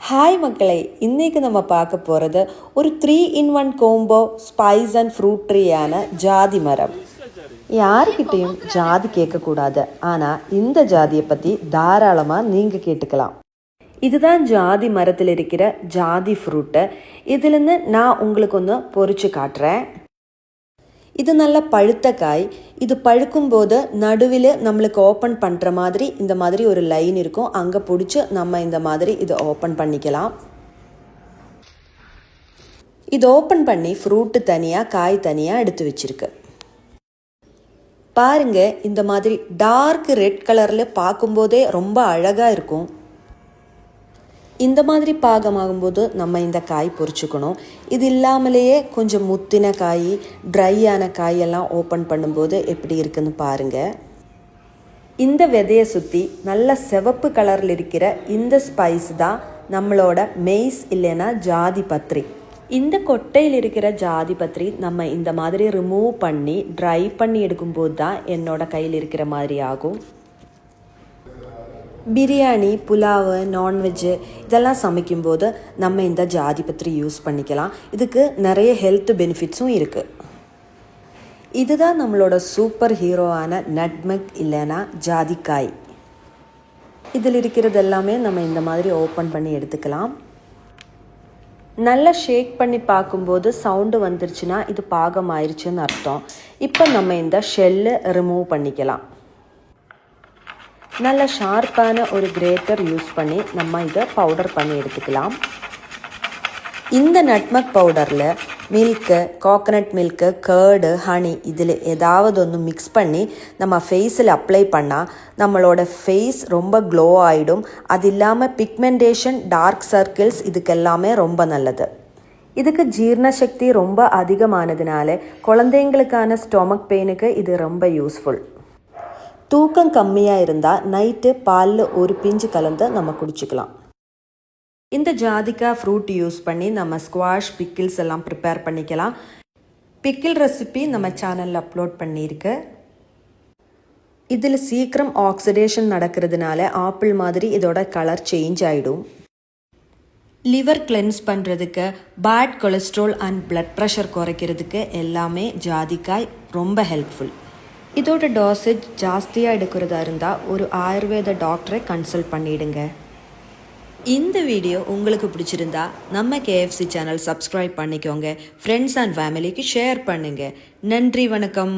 Hi மக்களே இன்றைக்கு நம்ம பார்க்க போகிறது ஒரு three in one combo spice and fruit ட்ரீயான ஜாதி மரம் யாருக்கிட்டேயும் ஜாதி கேட்கக்கூடாது ஆனால் இந்த ஜாதியை பற்றி தாராளமாக நீங்கள் கேட்டுக்கலாம் இதுதான் ஜாதி மரத்தில் இருக்கிற ஜாதி ஃப்ரூட்டு இதுலேருந்து நான் உங்களுக்கு ஒன்று பொறிச்சு காட்டுறேன் இது நல்ல பழுத்த காய். இது பழுக்கும்போது நடுவில் நம்மளுக்கு ஓப்பன் பண்ணுற மாதிரி இந்த மாதிரி ஒரு லைன் இருக்கும். அங்கே பிடிச்சி நம்ம இந்த மாதிரி இதை ஓப்பன் பண்ணிக்கலாம். இது ஓப்பன் பண்ணி ஃப்ரூட்டு தனியாக காய் தனியாக எடுத்து வச்சிருக்கு. பாருங்க இந்த மாதிரி டார்க் ரெட் கலரில் பார்க்கும்போதே ரொம்ப அழகாக இருக்கும். இந்த மாதிரி பாகமாகும்போது நம்ம இந்த காய் பொறிச்சுக்கணும். இது இல்லாமலேயே கொஞ்சம் முத்தின காய் ட்ரையான காயெல்லாம் ஓப்பன் பண்ணும்போது எப்படி இருக்குன்னு பாருங்கள் இந்த விதையை சுற்றி நல்ல சிவப்பு கலரில் இருக்கிற இந்த ஸ்பைஸ் தான் நம்மளோட மெய்ஸ் இல்லைன்னா ஜாதி பத்திரி. இந்த கொட்டையில் இருக்கிற ஜாதி பத்திரி நம்ம இந்த மாதிரி ரிமூவ் பண்ணி ட்ரை பண்ணி எடுக்கும்போது தான் என்னோட கையில் இருக்கிற மாதிரி ஆகும். பிரியாணி புலாவு நான்வெஜ்ஜு இதெல்லாம் சமைக்கும்போது நம்ம இந்த ஜாதி பத்திரி யூஸ் பண்ணிக்கலாம். இதுக்கு நிறைய ஹெல்த் பெனிஃபிட்ஸும் இருக்குது இதுதான் நம்மளோட சூப்பர் ஹீரோவான நட்மெக் இல்லைன்னா ஜாதிக்காய். இதில் இருக்கிறது எல்லாமே நம்ம இந்த மாதிரி ஓப்பன் பண்ணி எடுத்துக்கலாம். நல்லா ஷேக் பண்ணி பார்க்கும்போது சவுண்டு வந்துருச்சுன்னா இது பாகம் ஆயிடுச்சுன்னு அர்த்தம். இப்போ நம்ம இந்த ஷெல்லு ரிமூவ் பண்ணிக்கலாம். நல்ல ஷார்ப்பான ஒரு கிரேட்டர் யூஸ் பண்ணி நம்ம இதை பவுடர் பண்ணி எடுத்துக்கலாம். இந்த nutmeg பவுடரில் milk coconut milk curd honey இதில் ஏதாவது ஒன்று மிக்ஸ் பண்ணி நம்ம ஃபேஸில் அப்ளை பண்ணால் நம்மளோட ஃபேஸ் ரொம்ப க்ளோ ஆகிடும் அது இல்லாமல் பிக்மெண்டேஷன் டார்க் சர்க்கிள்ஸ் இதுக்கெல்லாமே ரொம்ப நல்லது. இதுக்கு ஜீரண சக்தி ரொம்ப அதிகமானதுனால குழந்தைங்களுக்கான ஸ்டொமக் பெயினுக்கு இது ரொம்ப யூஸ்ஃபுல் தூக்கம் கம்மியாக இருந்தால் நைட்டு பாலில் ஒரு பிஞ்சு கலந்து நம்ம குடிச்சிக்கலாம். இந்த ஜாதிக்காய் ஃப்ரூட் யூஸ் பண்ணி நம்ம ஸ்குவாஷ் பிக்கிள்ஸ் எல்லாம் ப்ரிப்பேர் பண்ணிக்கலாம். பிக்கிள் ரெசிபி நம்ம சேனலில் அப்லோட் பண்ணியிருக்கு. இதில் சீக்கிரம் ஆக்சிடேஷன் நடக்கிறதுனால ஆப்பிள் மாதிரி இதோட கலர் சேஞ்ச் ஆகிடும் லிவர் கிளென்ஸ் பண்ணுறதுக்கு bad cholesterol and blood pressure குறைக்கிறதுக்கு எல்லாமே ஜாதிக்காய் ரொம்ப ஹெல்ப்ஃபுல். இதோட டோசேஜ் ஜாஸ்தியாக எடுக்கிறதா இருந்தால் ஒரு ஆயுர்வேத டாக்டரை கன்சல்ட் பண்ணிடுங்க. இந்த வீடியோ உங்களுக்கு பிடிச்சிருந்தா நம்ம கேஎஃப்சி சேனல் சப்ஸ்கிரைப் பண்ணிக்கோங்க. ஃப்ரெண்ட்ஸ் அண்ட் ஃபேமிலிக்கு ஷேர் பண்ணுங்கள் நன்றி வணக்கம்.